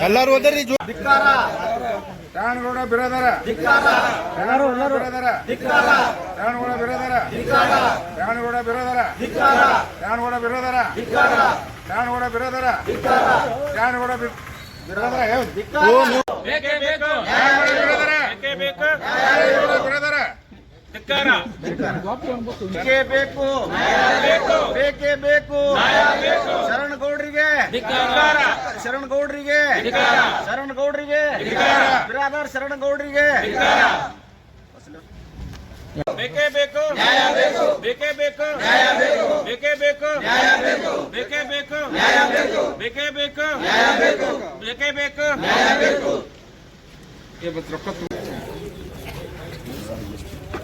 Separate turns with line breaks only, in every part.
ಎಲ್ಲಾರು ಹೋದ್ರಿ
ಧಿಕ್ಕಾರ.
ಬಿರದಾರ. ಬಿರೋದರ.
ಧಿಕ್ಕಾರ.
ಬಿರೋದರ. ಶಾಣಗೌಡ ಬಿರೋದರ.
ಬಿರದಾರ.
ಶಾಣಗೌಡ ಬಿರೋದರ. ಶಾಣಗೌಡ ಬಿರೋದರ ಶಾಣಗೌಡ ಬಿರೋದರ ಬಿರೋದರ.
ಧಿಕ್ಕಾರ.
ಬೇಕೇ? ಬೇಕು
ಬಿರೋದರ
ಬೇಕೇ ಬೇಕು
ಶಾಣಗೌಡ ಬಿರೋದರ
ಧಿಕ್ಕಾರ.
ಬೇಕೇ ಬೇಕು. ಬೇಕೇ ಬೇಕು. ಶರಣಗೌಡ್ರಿಗೆ.
ಧಿಕ್ಕಾರ.
ಶರಣಗೌಡ್ರಿಗೆ. ಶರಣಗೌಡ್ರಿಗೆ. ಬಿರಾದರ್ ಶರಣಗೌಡ್ರಿಗೆ.
ಬೇಕೇ ಬೇಕು. ಬೇಕೇ. ಬೇಕು ಬೇಕೇ. ಬೇಕು. ಬೇಕೇ ಬೇಕು. ಬೇಕೇ. ಬೇಕು ಬೇಕೇ. ಬೇಕು.
ಏ, ಮತ್ತ್ ರೊಕ್ಕ ತು-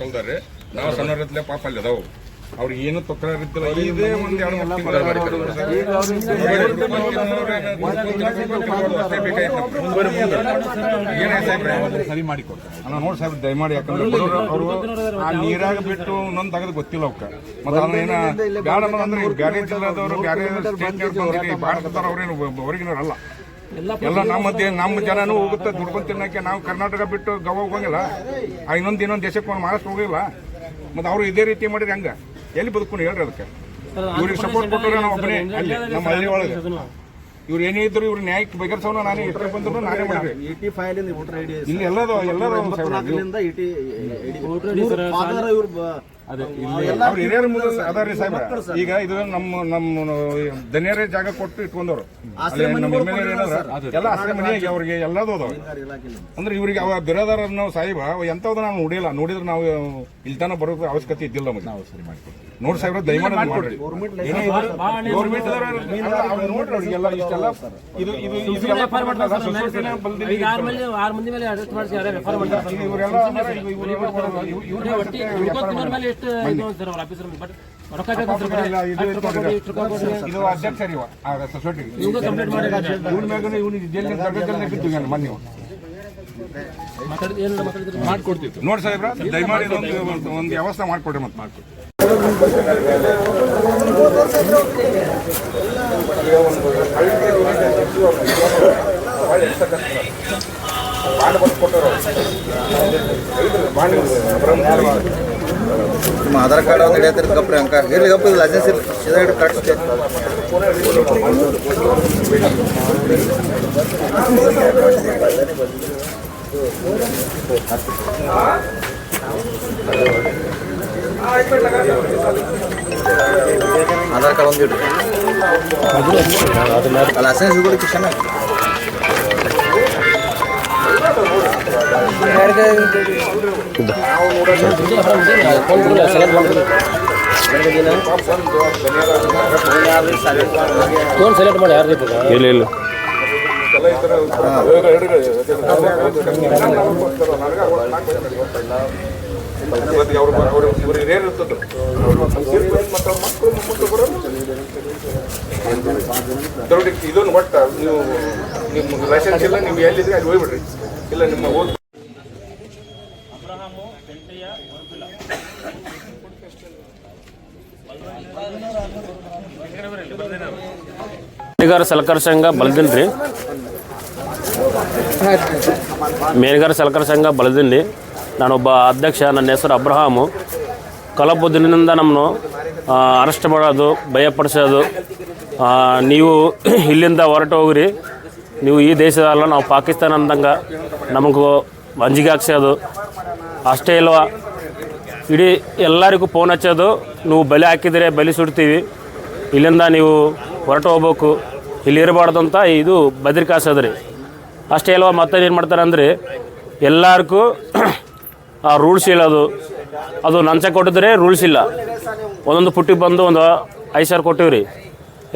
ಹೌದಾರೆ ನಾವು ಸಣ್ಣರತ್ಲೆ ಪಾಪ ಅಲ್ಲಿ ಅದಾವು. ಅವ್ರಿಗೆ ಏನು ತೊಂದರೆ ಇರ್ತಿಲ್ಲ ಇದೇ ಒಂದು ಎರಡು ಮೂರು ತಿಂಗಳು ನಮ್ಗೆ. ಏನಾಯ್ತು
ಸರಿ ಮಾಡಿ ಕೊಡ್ತಾರೆ
ನೋಡಿ ಸಾಹೇಬ್ ದಯಮಾಡಿ ಯಾಕಂದ್ರೆ ಅವರು ಆ ನೀರಾಗ ಬಿಟ್ಟು ಇನ್ನೊಂದು ತೆಗೆದು ಗೊತ್ತಿಲ್ಲ ಅವಕ್ಕ ಮತ್ತೆ ಅದನ್ನ ಏನ ಬ್ಯಾಡ ಅಂದ್ರೆ ಬ್ಯಾರೆ ಜಿಲ್ಲಾದವರು ಬ್ಯಾರೆ ಸ್ಟೇಟ್ ಬಂದಿರಿ ಭಾರತದವ್ರು ಅವ್ರೇನು ಹೊರಗಿನವರಲ್ಲ. ಎಲ್ಲ ನಮ್ಮ ದೇ- ನಮ್ಮ ಜನನೂ ಹೋಗುತ್ತೆ. ದುಡ್ಕೊಂಡ್ ತಿನ್ನಕ್ಕೆ ನಾವು ಕರ್ನಾಟಕ ಬಿಟ್ಟು ಗವ ಹೋಗಂಗಿಲ್ಲ. ಆ ಇನ್ನೊಂದು ಇನ್ನೊಂದು ದೇಶಕ್ಕೆ ಒಂದು ಮಹಾರಾಷ್ಟ್ರ ಹೋಗಿಲ್ಲ ಮತ್ತೆ ಅವರು ಇದೇ ರೀತಿ ಮಾಡಿದ್ರೆ ಹಂಗ? ಎಲ್ಲಿ ಬದುಕೊಂಡು ಹೇಳ್ರಿ ಅದಕ್ಕೆ? ಇವ್ರಿಗೆ ಸಪೋರ್ಟ್ ಕೊಟ್ಟರೆ ನಾವು ಒಬ್ಬನೇ. ಅಲ್ಲಿ ನಮ್ಮ ಹಳ್ಳಿ ಒಳಗೆ. ಇವ್ರು ಏನೇ ಇದ್ರು ಇವ್ರು ನ್ಯಾಯಕ್ಕೆ ಬಗೆಹರಿಸೋಣ ನಾನೇ ಎಷ್ಟೇ ಬಂದ್ರು ನಾನೇ
ಇಟಿ ಫೈಲ್ ವೋಟರ್ ಐಡಿ
ಇಲ್ಲಿ ಎಲ್ಲದೋ ಎಲ್ಲದೋ ಇಲ್ಲಿ ಹಿರಿಯರ ಮುಂದೆ ಅದಾರಿ ಸಾಹೇಬ್ರ. ಈಗ ಇದು ನಮ್ಮ ನಮ್ಮ ದನಿಯರೇ ಜಾಗ ಕೊಟ್ಟು ಇಟ್ಕೊಂಡವ್ರು. ಅಲ್ಲಿ ನಮ್ಮ ಎಲ್ಲ ಆಸರೆ ಮನೆಯಾಗಿ ಅವ್ರಿಗೆ ಎಲ್ಲದೂ ಅದಾವ ಅಂದ್ರೆ ಇವ್ರಿಗೆ ಅವ ಬಿರೋದಾರ ನಾವು ಸಾಹೇಬ ಎಂತವ್ದು ನಾವು ನೋಡಿಲ್ಲ. ನೋಡಿದ್ರೆ ನಾವು ಇಲ್ತಾನ ಬರೋದು ಅವಶ್ಯಕತೆ ಇದ್ದಿಲ್ಲ ನಮಗೆ. ನಾವು ಸರಿ ಮಾಡ್ಕೊಡ್ತೀವಿ. ನೋಡಿ ಸಾಹೇಬ್ರ ದಯಮಾಡಿ ಮಾಡ್ಕೊಡ್ರಿ. ಗೌರ್ಮೆಂಟ್ ನೋಡ್ರಿ ಅವ್ರಿಗೆಲ್ಲ ಇಷ್ಟೆಲ್ಲ ಇದು ಇದೆಲ್ಲ ಇವರೆಲ್ಲ ಇವ್ರೆಲ್ಲ
ಎಷ್ಟು ಅವ್ರ ಆಫೀಸರ್ ಬಟ್ ರೊಕ್ಕ ಬೇಕು ಅಂತಾರೆ ಬರೀ.
ಇಲ್ಲ, ಇದು
ಅಷ್ಟು ರೊಕ್ಕ ಕೊಡಿ, ಇಷ್ಟು ರೊಕ್ಕ ಕೊಡಿ.
ಇದು ಅಧ್ಯಕ್ಷ ರೀ ಇವ, ಆ ಸೊಸೈಟಿಗೆ
ಇವ್ಗೂ ಕಂಪ್ಲೇಂಟ್ ಮಾಡಿ
ಇವ್ನ ಮ್ಯಾಗನ ಇವ್ನಿಗೆ ಜೈಲಿನ ತರಬೇಕಲ್ಲ ಬಿದ್ದು ನಾನು ಮೊನ್ನೆ
ಮಾತಾಡಿದ್ ಏನಿಲ್ಲ ಮಾತಾಡಿದ್ರೆ?
ಮಾಡ್ಕೊಡ್ತಿತ್ತು
ನೋಡಿ ಸಾಹೇಬ್ರ ದಯಮಾಡಿ ಒಂದು- ಒಂದು ವ್ಯವಸ್ಥೆ ಮಾಡ್ಕೊಡ್ರಿ ಮತ್ತೆ ಮಾಡ್ಕೊಡ್ರಿ.
ನಿಮ್ಮ ಆಧಾರ್ ಕಾರ್ಡ್ ಒಂದು ಹಿಡಿಯತ್ತಿರ ಗಪ್ರಿ ಅಂಕ. ಇರ್ಲಿ ಗಪ್ಪ ಇದು ಲೈಸೆನ್ಸ್ ಇಲ್ಲ ಸೀದಾ ಹಿಡಿದು ಕಟ್ಸ್ತೆ ಆಧಾರ್ ಕಾರ್ಡ್ ಒಂದು ಇಡ್ರಿ. ಲೈಸೆನ್ಸ್ ಇದ್ಕೊಳ್ಳಿ ಕಿಶನ್
ಇಲ್ಲ ಇಲ್ಲ
ಇದೊಂದು ಒಟ್ಟ ನೀವು ನಿಮ್ಮ ಲೈಸೆನ್ಸ್ ಇಲ್ಲ, ನೀವು ಎಲ್ಲಿದ್ರೆ ಅಲ್ಲಿ ಹೋಗ್ಬಿಡ್ರಿ. ಇಲ್ಲ, ನಿಮ್ಮ ಓದ್
ಅಬ್ರಹಾಮು ಕೆಂಟಯ್ಯ ವರ್ಪಿಲ
ಮೇಲ್ಗಾರ ಸಲಕರ ಸಂಘ ಬಲದಿನಿ ರೀ ಮೇಲ್ಗಾರ ಸಲಕರ ಸಂಘ ಬಲದಿನಿ ನಾನೊಬ್ಬ ಅಧ್ಯಕ್ಷ, ನನ್ನ ಹೆಸರು ಅಬ್ರಹಾಮು. ಕಲಬು ದಿನದಿಂದ ನಮ್ಮನ್ನು ಅರೆಸ್ಟ್ ಮಾಡೋದು, ಭಯಪಡಿಸೋದು ನೀವು ಇಲ್ಲಿಂದ ಹೊರಟು ಹೋಗ್ರಿ ನೀವು ಈ ದೇಶದಲ್ಲ, ನಾವು ಪಾಕಿಸ್ತಾನ ಅಂದಂಗೆ ನಮಗೂ ಅಂಜಿಗೆ ಹಾಕ್ಸೋದು ಅಷ್ಟೇ ಇಲ್ವಾ? ಇಡೀ ಎಲ್ಲರಿಗೂ ಫೋನ್ ಹಚ್ಚೋದು. ನೀವು ಬಲಿ ಹಾಕಿದರೆ ಬಲಿ ಸುಡ್ತೀವಿ. ಇಲ್ಲಿಂದ ನೀವು ಹೊರಟು ಹೋಗ್ಬೇಕು. ಇಲ್ಲಿ ಇರಬಾರ್ದು ಅಂತ ಇದು ಬದ್ರಿಕಾಸದ್ರಿ ಅಷ್ಟೇ ಇಲ್ವ? ಮತ್ತೆ ಏನು ಮಾಡ್ತಾರೆ ಅಂದರೆ, ಎಲ್ಲರಿಗೂ ಆ ರೂಲ್ಸ್ ಇಲ್ಲ ಅದು ನಂಚ ಕೊಟ್ಟಿದ್ರೆ ರೂಲ್ಸ್ ಇಲ್ಲ. ಒಂದೊಂದು ಪುಟ್ಟಿಗೆ ಬಂದು ಒಂದು ಐದು ಸಾವಿರ ಕೊಟ್ಟಿವಿ ರೀ.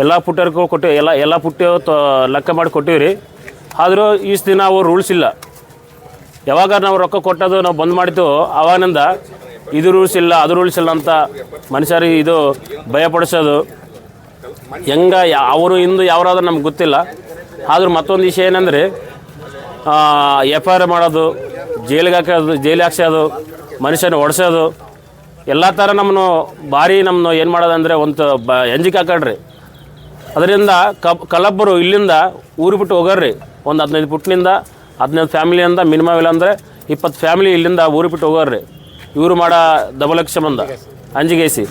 ಎಲ್ಲ ಪುಟ್ಟರ್ಗೂ ಕೊಟ್ಟಿವಿ ಎಲ್ಲ ಎಲ್ಲ ಪುಟ್ಟಿ ತ, ಲೆಕ್ಕ ಮಾಡಿ ಕೊಟ್ಟಿವಿ ರೀ. ಆದರೂ ಇಷ್ಟು ದಿನ ಅವು ರೂಲ್ಸ್ ಇಲ್ಲ. ಯಾವಾಗ ನಾವು ರೊಕ್ಕ ಕೊಟ್ಟದು ನಾವು ಬಂದ್ ಮಾಡಿದ್ದು ಅವಾಗಿಂದ ಇದು ರೂಲ್ಸ್ ಇಲ್ಲ, ಅದು ರೂಲ್ಸ್ ಇಲ್ಲ ಅಂತ ಮನುಷ್ಯರಿಗೆ ಇದು ಭಯಪಡಿಸೋದು. ಹೆಂಗ ಅವರು ಇಂದು ಯಾವಾದ್ರೂ ನಮ್ಗೆ ಗೊತ್ತಿಲ್ಲ. ಆದರೂ ಮತ್ತೊಂದು ವಿಷಯ ಏನಂದರೆ ಎಫ್ ಐ ಆರ್ ಮಾಡೋದು, ಜೈಲಿಗೆ ಹಾಕೋದು, ಜೈಲಿಗೆ ಹಾಕ್ಸೋದು, ಮನುಷ್ಯನ ಹೊಡ್ಸೋದು ಎಲ್ಲ ಥರ ನಮ್ಮನ್ನು ಭಾರಿ ನಮ್ಮನ್ನು ಏನು ಮಾಡೋದಂದರೆ ಒಂದು ಬ ಎಂಜಿಕ್ ಹಾಕಡ್ರಿ ಅದರಿಂದ ಕಬ್ ಕಲಬ್ಬರು ಇಲ್ಲಿಂದ ಊರು ಬಿಟ್ಟು ಹೋಗರ್ರಿ ಒಂದು ಹದಿನೈದು ಪುಟ್ನಿಂದ ಹದಿನೈದು ಫ್ಯಾಮಿಲಿಯಿಂದ ಮಿನಿಮಮ್ ಇಲ್ಲ ಅಂದರೆ ಇಪ್ಪತ್ತು ಫ್ಯಾಮಿಲಿ ಇಲ್ಲಿಂದ ಊರು ಬಿಟ್ಟು ಹೋಗೋರ್ರಿ. ಇವರು ಮಾಡೋ ದಬಲಕ್ಷ ಬಂದ ಅಂಜಿಗೇಸಿ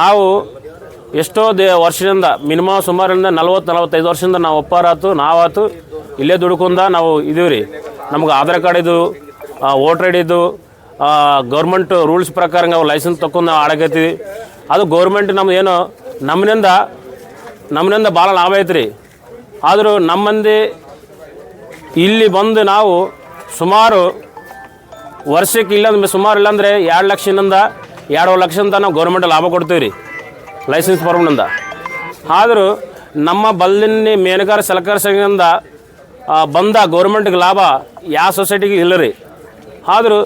ನಾವು ಎಷ್ಟೋ ದೇ ವರ್ಷದಿಂದ ಮಿನಿಮಮ್ ಸುಮಾರಿಂದ ನಲ್ವತ್ತು, ನಲವತ್ತೈದು ವರ್ಷದಿಂದ ನಾವು ಒಪ್ಪಾರಾತು, ನಾವಾತು ಇಲ್ಲೇ ದುಡ್ಕೊಂಡ ನಾವು ಇದೀವಿ ರೀ ನಮ್ಗೆ ಆಧಾರ್ ಕಾರ್ಡ್ ಇದು ವೋಟರ್ ಐ ಡಿದು ಗೌರ್ಮೆಂಟ್ ರೂಲ್ಸ್ ಪ್ರಕಾರ ನಾವು ಲೈಸೆನ್ಸ್ ತಗೊಂಡು ನಾವು ಆಡಕತ್ತೀವಿ. ಅದು ಗೌರ್ಮೆಂಟ್ ನಮ್ಮ ಏನು ನಮ್ಮನಿಂದ ನಮ್ಮನಿಂದ ಭಾಳ ಲಾಭ ಐತ್ರಿ. ಆದರೂ ನಮ್ಮ ಮಂದಿ ಇಲ್ಲಿ ಬಂದು ನಾವು ಸುಮಾರು ವರ್ಷಕ್ಕೆ ಇಲ್ಲ ಸುಮಾರು ಇಲ್ಲಾಂದರೆ ಎರಡು ಲಕ್ಷದಿಂದ ಎರಡು ಲಕ್ಷದಿಂದ ನಾವು ಗೌರ್ಮೆಂಟ್ ಲಾಭ ಕೊಡ್ತೀವಿ ರೀ ಲೈಸೆನ್ಸ್ ಫಾರ್ಮ್ನಿಂದ ಆದರೂ ನಮ್ಮ ಬಲ್ಲಿನ ಮೇನುಗಾರ ಸಲಕಾರ ಸಂಘದಿಂದ ಬಂದ ಗೌರ್ಮೆಂಟ್ಗೆ ಲಾಭ ಯಾವ ಸೊಸೈಟಿಗೆ ಇಲ್ಲ ರೀ ಆದರೂ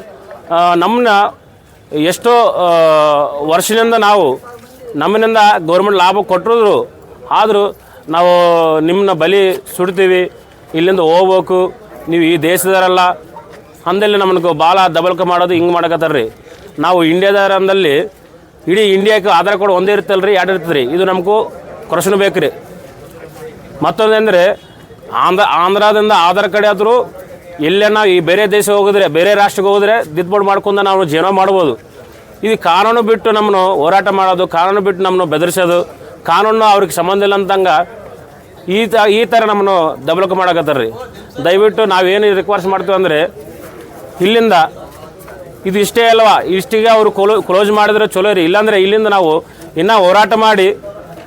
ನಮ್ಮನ್ನ ಎಷ್ಟೋ ವರ್ಷದಿಂದ ನಾವು ನಮ್ಮನಿಂದ ಗೌರ್ಮೆಂಟ್ ಲಾಭ ಕೊಟ್ಟರು ಆದರೂ ನಾವು ನಿಮ್ಮನ್ನ ಬಲಿ ಸುಡ್ತೀವಿ. ಇಲ್ಲಿಂದ ಹೋಗ್ಬೇಕು. ನೀವು ಈ ದೇಶದವರಲ್ಲ. ಅಂದಲ್ಲಿ ನಮ್ಮನ್ನು ಭಾಳ ದಬಲ್ಕ ಮಾಡೋದು ಹಿಂಗೆ ಮಾಡಕತ್ತಾರ್ರಿ. ನಾವು ನಾವು ಇಂಡಿಯಾದಾರಂದಲ್ಲಿ ಇಡೀ ಇಂಡಿಯಾಕ್ಕೆ ಆಧಾರ್ ಕಾರ್ಡ್ ಒಂದೇ ಇರ್ತಲ್ಲ ರೀ ಎರಡು ಇರ್ತದೆ ರೀ ಇದು ನಮಗೂ ಕ್ವಶನ್ ಬೇಕು ರೀ ಮತ್ತೊಂದಂದರೆ ಆಂಧ್ರ, ಆಂಧ್ರದಿಂದ ಆಧಾರ್ ಕಾರ್ಡ್ ಆದರೂ ಎಲ್ಲೇ ನಾವು ಈ ಬೇರೆ ದೇಶ ಹೋಗಿದ್ರೆ, ಬೇರೆ ರಾಷ್ಟ್ರಕ್ಕೆ ಹೋಗಿದ್ರೆ ದಿದ್ಬೋರ್ಡ್ ಮಾಡ್ಕೊಂಡು ನಾವು ಜೀವನ ಮಾಡ್ಬೋದು. ಇದು ಕಾನೂನು ಬಿಟ್ಟು ನಮ್ಮನ್ನು ಹೋರಾಟ ಮಾಡೋದು, ಕಾನೂನು ಬಿಟ್ಟು ನಮ್ಮನ್ನು ಬೆದರಿಸೋದು ಕಾನೂನು ಅವ್ರಿಗೆ ಸಂಬಂಧ ಇಲ್ಲ ಅಂತಂಗ ಈ ತ, ಈ ಥರ ನಮ್ಮನ್ನು ದಬಲಕ ಮಾಡಕತ್ತಾರ ರೀ ದಯವಿಟ್ಟು ನಾವೇನು ರಿಕ್ವೆಸ್ಟ್ ಮಾಡ್ತೀವಿ ಅಂದರೆ, ಇಲ್ಲಿಂದ, ಇದು ಇಷ್ಟೇ ಅಲ್ವಾ? ಇಷ್ಟಿಗೆ ಅವರು ಕ್ಲೋ ಕ್ಲೋಸ್ ಮಾಡಿದ್ರೆ ಚಲೋ ರೀ. ಇಲ್ಲಾಂದರೆ ಇಲ್ಲಿಂದ ನಾವು ಇನ್ನೂ ಹೋರಾಟ ಮಾಡಿ,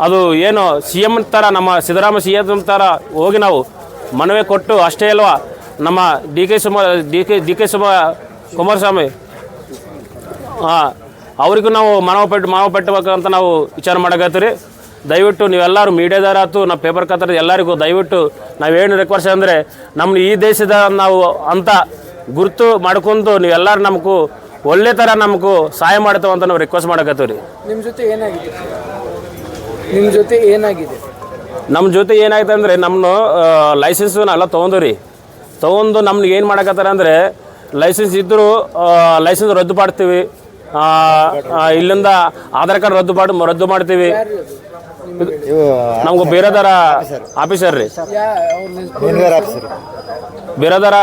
ಅದು ಏನು ಸಿ ಎಂ ಥರ ನಮ್ಮ ಸಿದ್ದರಾಮ ಸಿ ಎಂ ಥರ ಹೋಗಿ ನಾವು ಮನವಿ ಕೊಟ್ಟು ಅಷ್ಟೇ ಅಲ್ವಾ? ನಮ್ಮ D K Suma D K D K Suma, Kumaraswamy, ಹಾಂ, ಅವರಿಗೂ ನಾವು ಮಾನವ ಪೆಟ್ಟು ಮಾನವ ಪೆಟ್ಟಬೇಕಂತ ನಾವು ವಿಚಾರ ಮಾಡಕತ್ತೀರಿ. ದಯವಿಟ್ಟು ನೀವೆಲ್ಲರೂ ಆಯ್ತು ನಾವು ಪೇಪರ್ ಕತ್ತರ ಎಲ್ಲರಿಗೂ ದಯವಿಟ್ಟು ನಾವೇನು ರಿಕ್ವೆಸ್ಟ್ ಅಂದರೆ ನಮ್ಮ ಈ ದೇಶದ ನಾವು ಅಂತ ಗುರುತು ಮಾಡ್ಕೊಂಡು ನೀವೆಲ್ಲರೂ ನಮಗೂ ಒಳ್ಳೆ ಥರ ನಮಗೂ ಸಹಾಯ ಮಾಡ್ತೇವೆ ಅಂತ ನಾವು ರಿಕ್ವೆಸ್ಟ್ ಮಾಡಕತ್ತೀವಿ ರೀ
ನಿಮ್ಮ ಜೊತೆ ಏನಾಗಿದೆ? ನಿಮ್ಮ ಜೊತೆ ಏನಾಗಿದೆ?
ನಮ್ಮ ಜೊತೆ ಏನಾಯ್ತು ಅಂದರೆ ನಮ್ಮನ್ನು ಲೈಸೆನ್ಸ್ ಎಲ್ಲ ತೊಗೊಂಡು ರೀ ತೊಗೊಂಡು ನಮ್ಗೆ ಏನು ಮಾಡಕತ್ತಾರ ಅಂದರೆ ಲೈಸೆನ್ಸ್ ಇದ್ದರೂ ಲೈಸೆನ್ಸ್ ರದ್ದು ಮಾಡ್ತೀವಿ. ಇಲ್ಲಿಂದ ಆಧಾರ್ ಕಾರ್ಡ್ ರದ್ದು ಮಾಡಿ ರದ್ದು ಮಾಡ್ತೀವಿ. ನಮ್ಗೆ ಬೇರೆದರ ಆಫೀಸರ್ ರೀ.
ಯಾ ಆಫೀಸರ್
ಬೇರೆದಾರ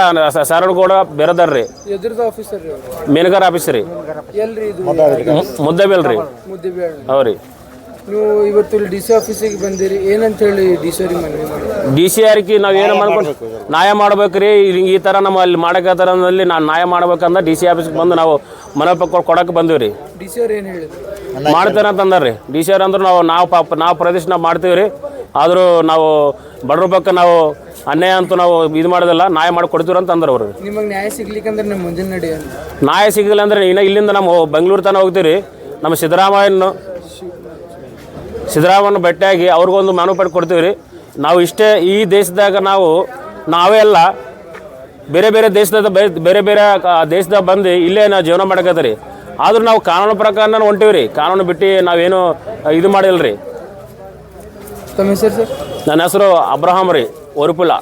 ಸಾರಗೌಡ ಬೇರೆದಾರ ರೀ.
ಎದುರದ ಆಫೀಸರ್ ರೀ ಅವ್ರು.
ಮೇನಗಾರ ಮುದ್ದಬೇಲ್ ರೀ. ಹೌರಿ
ನೀವು ಇವತ್ತು ಡಿ ಸಿ ಆಫೀಸಿಗೆ ಬಂದಿರಿ ಏನಂತ ಹೇಳಿ ಡಿ ಸಿ ಅವ್ರಿಗೆ ಮನವಿ ಮಾಡಿ?
ಡಿ ಸಿ ಆರ್ಕಿ ನಾವು ಏನು ಮಾಡ್ಕೊಂಡು ನ್ಯಾಯ ಮಾಡ್ಬೇಕ್ರಿ ಹಿಂಗ್ ಈ ಥರ ನಮ್ಮ ಅಲ್ಲಿ ಮಾಡಕತ್ತಾರಲ್ಲಿ ನಾನು ನ್ಯಾಯ ಮಾಡ್ಬೇಕಂದ್ರೆ ಡಿ ಸಿ ಆಫೀಸ್ಗೆ ಬಂದು ನಾವು ಮನೆ ಪಕ್ಕ ಕೊಡಕ್ಕೆ ಬಂದೀವಿ ರೀ.
ಡಿ ಸಿ ಅವ್ರು ಏನು ಹೇಳಿದ್ರು?
ಮಾಡ್ತೇನೆ ಅಂತ ಅಂದಾರ ರೀ ಡಿ ಸಿ ಆರ್ ಅಂದ್ರೆ ನಾವು ನಾವು ಪಾಪ ನಾವು ಪ್ರದೇಶ ನಾವು ಮಾಡ್ತೀವಿ ರೀ. ಆದರೂ ನಾವು ಬಡ್ರ ಪಕ್ಕ ನಾವು ಅನ್ಯಾಯ ಅಂತೂ ನಾವು ಇದು ಮಾಡೋದಿಲ್ಲ ನ್ಯಾಯ ಮಾಡಿ ಕೊಡ್ತೀವಿ ಅಂತ ಅಂದ್ರೆ ಅವರು.
ನಿಮಗೆ ನ್ಯಾಯ ಸಿಗ್ಲಿಕ್ಕಂದ್ರೆ ನಿಮ್ಮ ಮುಂದಿನ ನಡಿ
ನ್ಯಾಯ ಸಿಗಲಿಲ್ಲ ಅಂದ್ರೆ ಇನ್ನು ಇಲ್ಲಿಂದ ನಮ್ಮ ಬೆಂಗಳೂರು ತನಕ ಹೋಗ್ತೀವಿ ರೀ ನಮ್ಮ ಸಿದ್ದರಾಮಯ್ಯನ ಸಿದ್ದರಾಮಯ್ಯನ ಭೇಟಿಯಾಗಿ ಅವ್ರಿಗೊಂದು ಮಾನುಪೇಟ್ ಕೊಡ್ತೀವಿ ರೀ ನಾವು ಇಷ್ಟೇ ಈ ದೇಶದಾಗ ನಾವು ನಾವೇ ಅಲ್ಲ ಬೇರೆ ಬೇರೆ ದೇಶದ ಬೇ- ಬೇರೆ ಬೇರೆ ಕ- ದೇಶದಾಗ ಬಂದು ಇಲ್ಲೇ ನಾವು ಜೀವನ ಮಾಡಕತ್ತೀರಿ ಆದ್ರೂ ನಾವು ಕಾನೂನು ಪ್ರಕಾರ ಹೊಂಟೀವಿ ರೀ. ಕಾನೂನು ಬಿಟ್ಟು ನಾವೇನು ಇದು ಮಾಡಿಲ್ಲ ರೀ.
ತಮ್ಮ ಹೆಸರು ಸರ್?
ನನ್ನ ಹೆಸರು ಅಬ್ರಹಾಮ್ ರೀ ಒರುಪುಲ